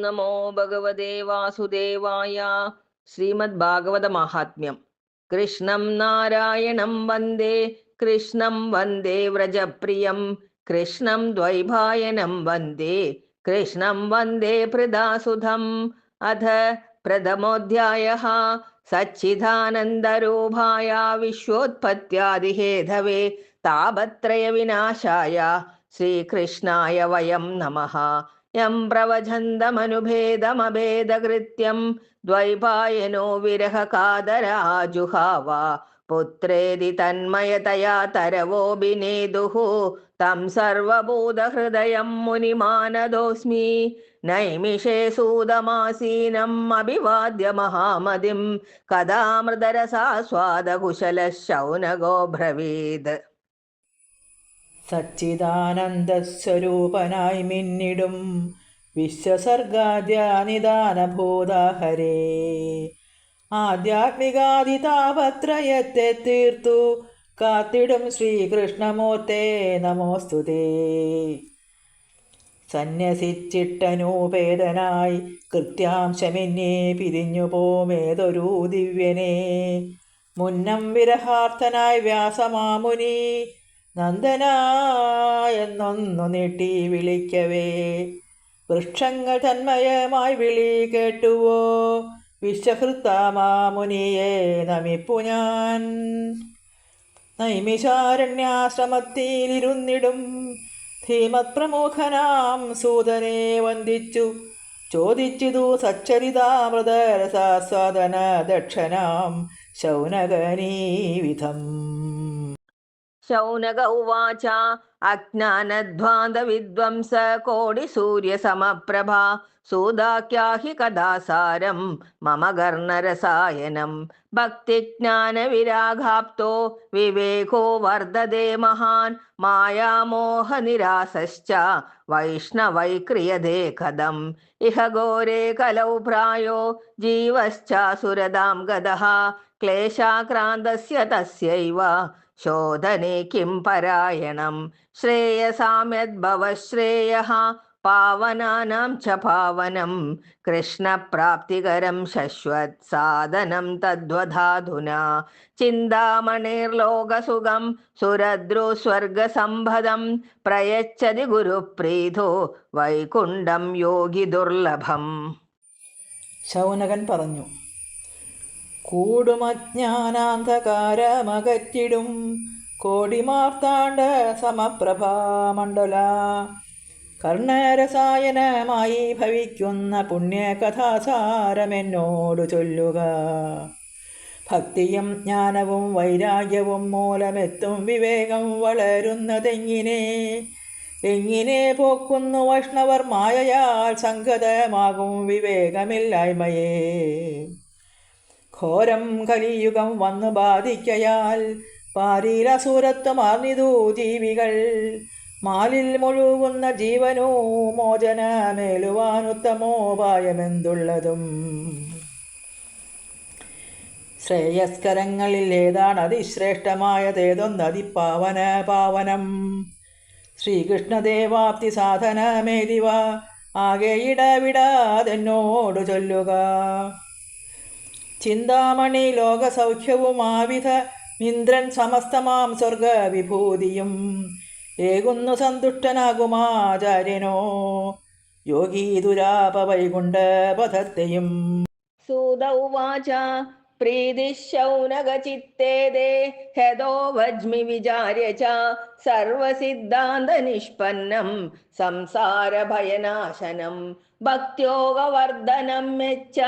നമോ ഭഗവതേ വാസുദേവായ ശ്രീമദ് ഭാഗവത മാഹാത്മ്യം കൃഷ്ണം നാരായണം വന്ദേ കൃഷ്ണം വന്ദേ വ്രജപ്രിയം കൃഷ്ണം ദ്വൈഭായനം വന്ദേ കൃഷ്ണം വന്ദേ പ്രദാസുധം അധ പ്രഥമോധ്യായ സച്ചിദാനന്ദരൂപായ വിശ്വോത്പത്യാദിഹേധവേ താപത്രയ വിനാശായ ശ്രീകൃഷ്ണായ വയം നമഃ യം പ്രവചന്തമനുഭേദമഭേദകൃത്യം ദ്വൈപായനോ വിരഹകാതരാജുഹാവ പുത്രേതി തന്മയതയാ തരവോഭിനേതുഃ തം സർവഭൂതഹൃദയം മുനിമാനദോസ്മി നൈമിഷേ സൂതമാസീനം അഭിവാദ്യ മഹാമതിം കഥാമൃതരസാസ്വാദകുശല ശൗനകോ ബ്രവീത് സച്ചിദാനന്ദസ്വരൂപനായി മിന്നിടും വിശ്വസർഗാദ്യാനിദാനഭൂതാഹരേ ആധ്യാത്മികാദിതാപത്രയത്തെ തീർത്തു കാത്തിടും ശ്രീകൃഷ്ണമൂർത്തേ നമോസ്തുതേ സന്യസിച്ചിട്ടനൂപേതനായി കൃത്യാംശമിന്നെ പിരിഞ്ഞു പോമേതൊരു ദിവ്യനെ. മുന്നം വിരഹാർത്ഥനായി വ്യാസമാമുനി നന്ദന എന്നൊന്നു നീട്ടി വിളിക്കവേ. വൃക്ഷങ്ങൾ തന്മയമായി വിളി കേട്ടുവോ. വിശ്വഹൃത്താമാമുനിയെ നമിപ്പു ഞാൻ. നൈമിഷാരണ്യാശ്രമത്തിലിരുന്നിടും ധീമത്പ്രമുഖനാം സൂതനെ വന്ദിച്ചു. ചോദിച്ചിതു സച്ചരിതാമൃതരസാസ്വാദന ദക്ഷനാം ശൗനകനീ शौनक उवाच अज्ञानध्वान्दविद्वंस कोडिसूर्यसमप्रभा सूदाख्याहि कदा सारं मम गर्णरसायनं भक्तिज्ञानविराघाप्तो विवेको वर्धते महान् मायामोहनिरासश्च वैष्णवै क्रियते कदम्। इह घोरे कलौ प्रायो जीवश्चासुरदां गदः क्लेशाक्रान्तस्य तस्यैव ശോധനെ കിം പരായണം. ശ്രേയസാമ്യദ്ഭവ ശ്രേയ പാവനാനാം ച പാവനം. കൃഷ്ണപ്രാപ്തികരം ശശ്വത് സാധനം തദ്വധാധുന. ചിന്താമണിർലോകസുഖം സുരദ്രുസ്വർഗസംഭദം പ്രയച്ഛതി ഗുരുപ്രീതോ വൈകുണ്ഠം യോഗി ദുർലഭം. ശൗനകൻ പറഞ്ഞു കൂടുമജ്ഞാനാന്ധകാരമകറ്റിടും. കോടിമാർത്താണ്ട സമപ്രഭാമണ്ഡല. കർണരസായനമായി ഭവിക്കുന്ന പുണ്യകഥാസാരമെന്നോടു ചൊല്ലുക. ഭക്തിയും ജ്ഞാനവും വൈരാഗ്യവും മൂലമെത്തും വിവേകം വളരുന്നതെങ്ങിനെ? എങ്ങിനെ പോക്കുന്നു വൈഷ്ണവർ മായയാൽ സംഗതമാകും വിവേകമില്ലായ്മയെ? ഘോരം കലിയുഗം വന്നു ബാധിക്കയാൽ പാരീരസൂരത്വമാർന്നിതു ജീവികൾ. മാലിൽ മുഴുകുന്ന ജീവനോ മോചനമേലുവാനുത്തമോപായമെന്തുള്ളതും ശ്രേയസ്കരങ്ങളിൽ ഏതാണ് അതിശ്രേഷ്ഠമായതേതൊന്നതിപാവന പാവനം? ശ്രീകൃഷ്ണദേവാപ്തി സാധനമേതിവ? ആകെ ഇടവിടാതെന്നോട് ചൊല്ലുക. ചിന്താമണി ലോകസൗഖ്യവുമാവിധ ഇന്ദ്രൻ സമസ്തമാം സ്വർഗ വിഭൂതിയും ഏകുന്നു സന്തുഷ്ടനാകുമാചാര്യനോ. യോഗീ ദുരാപ വൈകുണ്ഠ പഥത്തെയും സൂത प्रीतिशौनगचित्ते दे ह्यदो वज्मि विचार्य च सर्वसिद्धान्तनिष्पन्नं संसारभयनाशनं भक्त्योगवर्धनं यच्च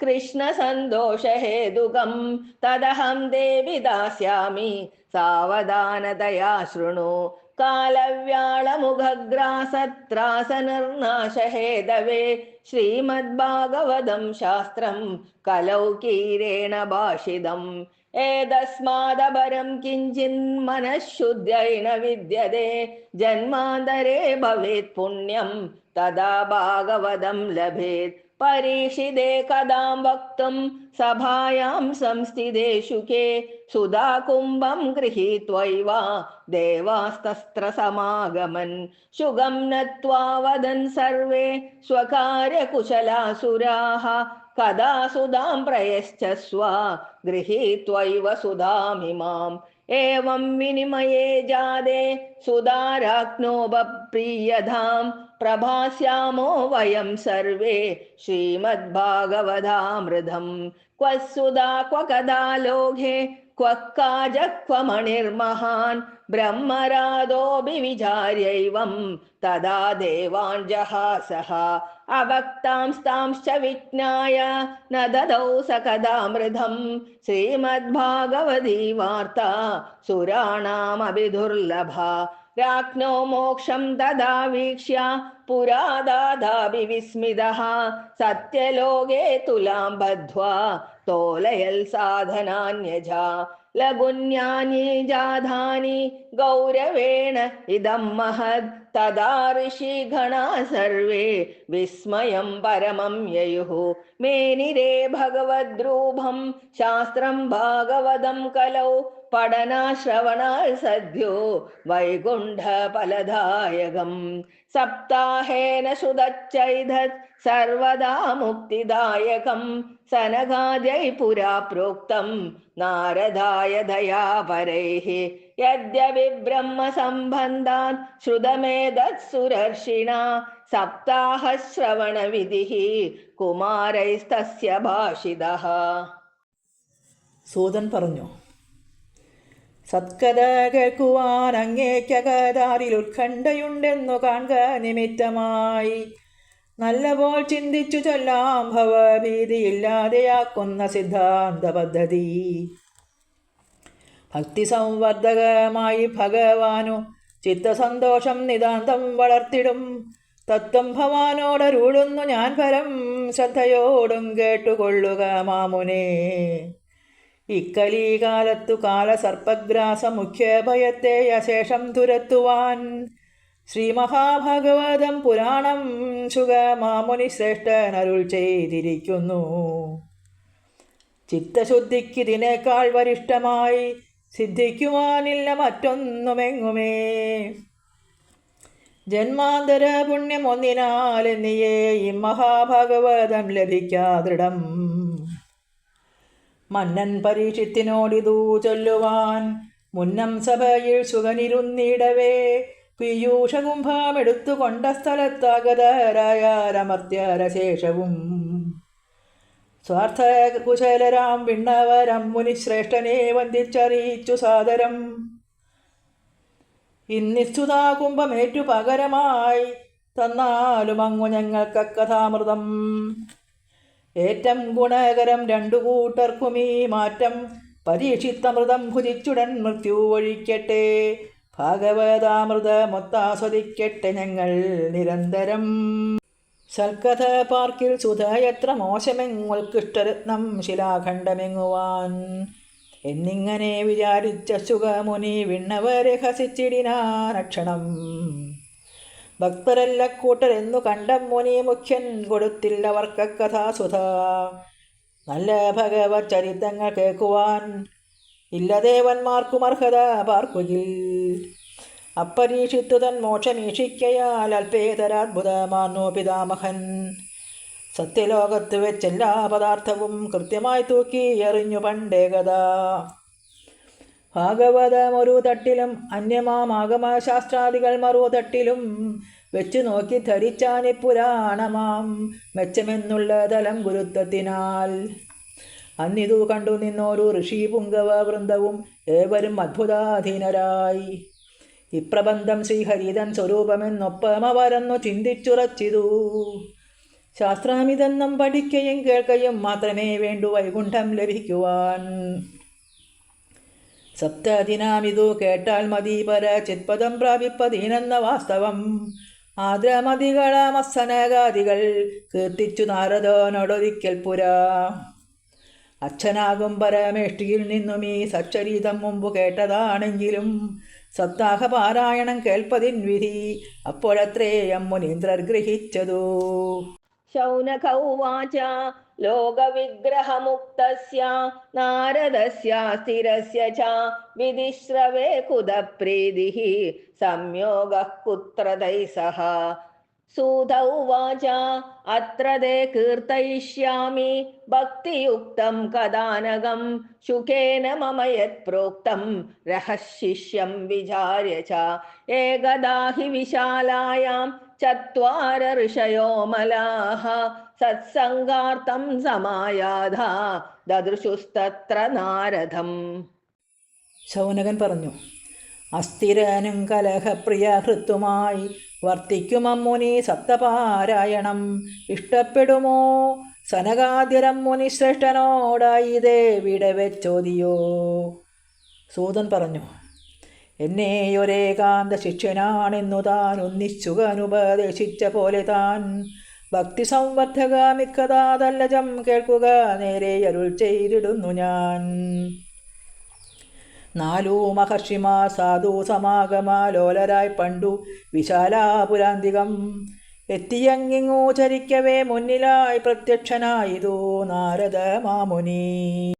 कृष्णसन्तोषहेतुकम् तदहं देवि दास्यामि सावधानतया शृणु कालव्याळमुखग्रासत्रासनिर्नाशहेदवे श्रीमद्भागवतं शास्त्रं श्रीमद्भागवतम् शास्त्रम् कलौकीरेण भाषितम् एतस्मादपरं किञ्चिन्मनःशुद्ध्यै न विद्यते जन्मान्तरे भवेत् पुण्यं तदा भागवतं लभेत् परीक्षिते कदां वक्तुं सभायां संस्थितेषु के सुधा कुम्भं गृहीत्वैव देवास्तस्त्रसमागमन्। शुगं नत्वा वदन् सर्वे स्वकार्यकुशलासुराः, कदा सुधां प्रयश्च स्व गृहीत्वैव सुधामिमाम् एवं विनिमये जादे सुदाराग्नो बप्रियधाम प्रभास्यामो वयं सर्वे श्रीमद्भागवतामृतं क्व सुधा क्व कदा लोघे क्वक्काजक्वमणिर्महान् ब्रह्मरादोऽभिविचार्यैवं तदा देवान् जहासः अवक्तांस्तांश्च विज्ञाय न ददौ स कदामृधं श्रीमद्भागवती वार्ता सुराणामभिदुर्लभा। राज्ञो मोक्षं तदा वीक्ष्य पुरा दादापि विस्मितः। सत्यलोके तुलां बद्ध्वा तोलयल् साधनान्यजा। लघुन्यानि जाधानि गौरवेण इदं महद्। तदा ऋषिगणा सर्वे विस्मयं परमं ययुः। मेनिरे भगवद्रूपं शास्त्रं भागवतं कलौ। പഠനാശ്രവണാൽ സദ്യോ വൈകുണ്ഠ ഫലദായകം സപ്താഹേന ശുതച്ചൈതത് സർവദാ മുക്തിദായകം. സനകാദ്യൈ പുരാ പ്രോക്തം നാരദായ ദയാപരൈः യദ്യപി ബ്രഹ്മസംബന്ധാൻ ശ്രുതമേതത്സുരർഷിണ സപ്താഹശ്രവണവിധിः കുമാരൈസ്തസ്യ ഭാഷിതः സൂതൻ പറഞ്ഞു സത്കഥ കേൾക്കുവാൻ അങ്ങേക്കകതാരിൽ ഉത്കണ്ഠയുണ്ടെന്നു കാണുക നിമിത്തമായി. നല്ലപോൽ ചിന്തിച്ചു ചൊല്ലാം ഭവഭീതിയില്ലാതെയാക്കുന്ന സിദ്ധാന്ത പദ്ധതി ഭക്തി സംവർദ്ധകമായി ഭഗവാനു ചിത്തസന്തോഷം നിതാന്തം വളർത്തിടും. തത്വം ഭവാനോടരുളുന്നു ഞാൻ പരം ശ്രദ്ധയോടും കേട്ടുകൊള്ളുക മാമുനേ. ഇക്കലീകാലത്തു കാലസർപ്പഗ്രാസ മുഖ്യഭയത്തെ അശേഷം തുരത്തുവാൻ ശ്രീമഹാഭാഗവതം പുരാണം ശുഗമാമുനി ശ്രേഷ്ഠനരുൾ ചെയ്തിരിക്കുന്നു. ചിത്തശുദ്ധിക്കിതിനേക്കാൾ വരിഷ്ഠമായി സിദ്ധിക്കുവാനില്ല മറ്റൊന്നുമെങ്ങുമേ. ജന്മാന്തര പുണ്യം ഒന്നിനാൽ എന്നിയേ ഈ മഹാഭാഗവതം മന്നൻ പരീക്ഷത്തിനോടിതു ചൊല്ലുവാൻ. മുന്നം സഭയിൽ സുഖനിരുന്നിടവേ പീയൂഷകുംഭമെടുത്തുകൊണ്ട കൊണ്ട സ്ഥലത്താഗതരായ രമർത്യരശേഷവും സ്വാർത്ഥ കുശലരാം വിണ്ണവരം മുനിശ്രേഷ്ഠനെ വന്ദിച്ചറിയിച്ചു സാദരം. ഇന്നിസ്തുതാ കുംഭമേറ്റു പകരമായി തന്നാലും അങ്ങു ഞങ്ങൾക്ക് കഥാമൃതം ഏറ്റം ഗുണകരം രണ്ടു കൂട്ടർക്കും ഈ മാറ്റം. പരീക്ഷിത്തമൃതം ഭുജിച്ചുടൻ മൃത്യു ഒഴിക്കട്ടെ. ഭാഗവതാമൃത മൊത്താസ്വദിക്കട്ടെ ഞങ്ങൾ നിരന്തരം. സൽക്കഥ പാർക്കിൽ സുധ എത്ര മോശമെങ്ങുൽക്കിഷ്ടരത്നം ശിലാഖണ്ഡമെങ്ങുവാൻ. എന്നിങ്ങനെ വിചാരിച്ച സുഖമുനി വിണ്ണവരെ ഹസിച്ചിടിനാനക്ഷണം ഭക്തരല്ല കൂട്ടരെന്നു കണ്ട മുനി മുഖ്യൻ കൊടുത്തില്ലവർക്ക് കഥാസുധ നല്ല ഭഗവത് ചരിത്രങ്ങൾ കേൾക്കുവാൻ ഇല്ല ദേവന്മാർക്കും അർഹത പാർക്കുകിൽ. അപ്പരീക്ഷിത്തു തൻ മോക്ഷമീക്ഷിക്കയാൽ അല്പേതരാത്ഭുതമാർന്നു പിതാമഹൻ. സത്യലോകത്ത് വെച്ചെല്ലാ പദാർത്ഥവും കൃത്യമായി തൂക്കി എറിഞ്ഞു പണ്ടേകത ഭാഗവതം ഒരു തട്ടിലും അന്യമാമാഗമശാസ്ത്രാദികൾ മറു തട്ടിലും വെച്ചു നോക്കി ധരിച്ചാനി പുരാണമാം മെച്ചമെന്നുള്ള തലം ഗുരുത്വത്തിനാൽ. അന്നിതു കണ്ടു നിന്നോരു ഋഷി പുങ്കവ വൃന്ദവും ഏവരും അത്ഭുതാധീനരായി. ഇപ്രബന്ധം ശ്രീഹരിതൻ സ്വരൂപമെന്നൊപ്പമവരെന്നു ചിന്തിച്ചുറച്ചിതു. ശാസ്ത്രമിതെന്നും പഠിക്കുകയും കേൾക്കുകയും മാത്രമേ വേണ്ടു വൈകുണ്ഠം ലഭിക്കുവാൻ. സപ്താദിനാമിതു കേട്ടാൽ മതി പര ചിത്പദം പ്രാപിപ്പതിനെന്ന വാസ്തവം. ആദ്രമതികളാമസനകാദികൾ കീർത്തിച്ചു നാരദോനൊടൊരിക്കൽ പുരാ. അച്ഛനാകും പരമേഷ്ടിയിൽ നിന്നും ഈ സച്ചരീതം മുമ്പ് കേട്ടതാണെങ്കിലും സപ്താഹ പാരായണം കേൾപ്പതിൻ വിധി അപ്പോഴത്രേയം മുനീന്ദ്രർ ഗ്രഹിച്ചതു. ശൗനകൗവാച लोकविग्रहमुक्तस्य नारदस्य स्थिरस्य च विधिश्रवे कुदप्रीतिः संयोगः पुत्रदैः सह सूत उवाच अत्र ते कीर्तयिष्यामि भक्तियुक्तं कदानगं शुकेन मम यत्प्रोक्तं रहशिष्यं विचार्य च एकदा हि विशालायां चत्वार ऋषयो मलाः സത്സംഗാർത്ഥം സമായാധ. ദദൃശുസ്തത്ര നാരദം. ശൗനകൻ പറഞ്ഞു അസ്ഥിരനും കലഹപ്രിയ ഹൃത്തുമായി വർത്തിക്കുമമ്മുനി സപ്തപാരായണം. ഇഷ്ടപ്പെടുമോ? സനകാതിരം മുനി ശ്രേഷ്ഠനോടായി ദേവിടെ വെച്ചോദിയോ സൂതൻ പറഞ്ഞു എന്നെ ഒരേകാന്ത ശിഷ്യനാണെന്നു താൻ ഒന്നിച്ചുകനുപദേശിച്ച പോലെ താൻ ഭക്തി സംവർദ്ധക മിക്കതാതല്ലജം കേൾക്കുക നേരെ അരുൾ ചെയ്തിടുന്നു ഞാൻ. നാലു മഹർഷിമാർ സാധു സമാഗമാലോലരായി പണ്ടു വിശാലാപുരാന്തികം എത്തിയങ്ങിങ്ങു ചരിക്കവേ മുന്നിലായി പ്രത്യക്ഷനായിതോ നാരദ മാമുനി.